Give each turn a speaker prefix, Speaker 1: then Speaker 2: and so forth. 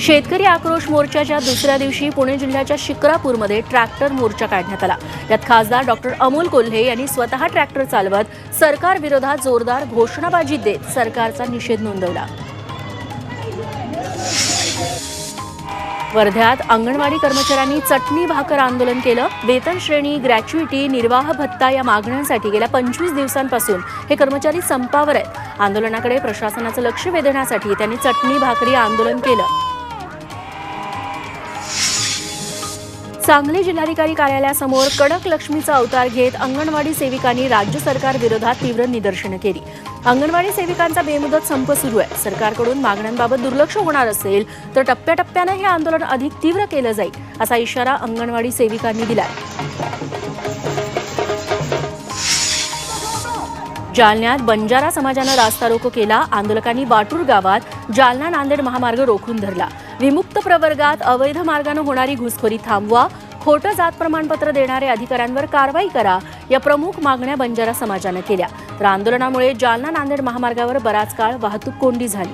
Speaker 1: शेतकरी आक्रोश मोर्चाच्या दुसऱ्या दिवशी पुणे जिल्ह्याच्या शिक्रापूरमध्ये ट्रॅक्टर मोर्चा काढण्यात आला. यात खासदार डॉक्टर अमोल कोल्हे यांनी स्वतः ट्रॅक्टर चालवत सरकार विरोधात जोरदार घोषणाबाजी देत सरकारचा निषेध नोंदवला. वर्ध्यात अंगणवाडी कर्मचाऱ्यांनी चटणी भाकर आंदोलन केलं. वेतन श्रेणी ग्रॅच्युइटी निर्वाह भत्ता या मागण्यांसाठी गेल्या पंचवीस दिवसांपासून हे कर्मचारी संपावर आहेत. आंदोलनाकडे प्रशासनाचं लक्ष वेधण्यासाठी त्यांनी चटणी भाकरी आंदोलन केलं. सांगली जिल्हाधिकारी कार्यालयासमोर कडक लक्ष्मीचा अवतार घेत अंगणवाडी सेविकांनी राज्य सरकार विरोधात तीव्र निदर्शनं केली. अंगणवाडी सेविकांचा बेमुदत संप सुरू आहे. सरकारकडून मागण्यांबाबत दुर्लक्ष होणार असेल तर टप्प्याटप्प्यानं हे आंदोलन अधिक तीव्र केलं जाईल असा इशारा अंगणवाडी सेविकांनी दिलाय. जालन्यात बंजारा समाजानं रास्ता रोको केला आंदोलकांनी वाटूर गावात जालना नांदेड महामार्ग रोखून धरला. विमुक्त प्रवर्गात अवैध मार्गानं होणारी घुसखोरी थांबवा खोटं जात प्रमाणपत्र देणाऱ्या अधिकाऱ्यांवर कारवाई करा या प्रमुख मागण्या बंजारा समाजानं केल्या. तर आंदोलनामुळे जालना नांदेड महामार्गावर बराच काळ वाहतूक कोंडी झाली.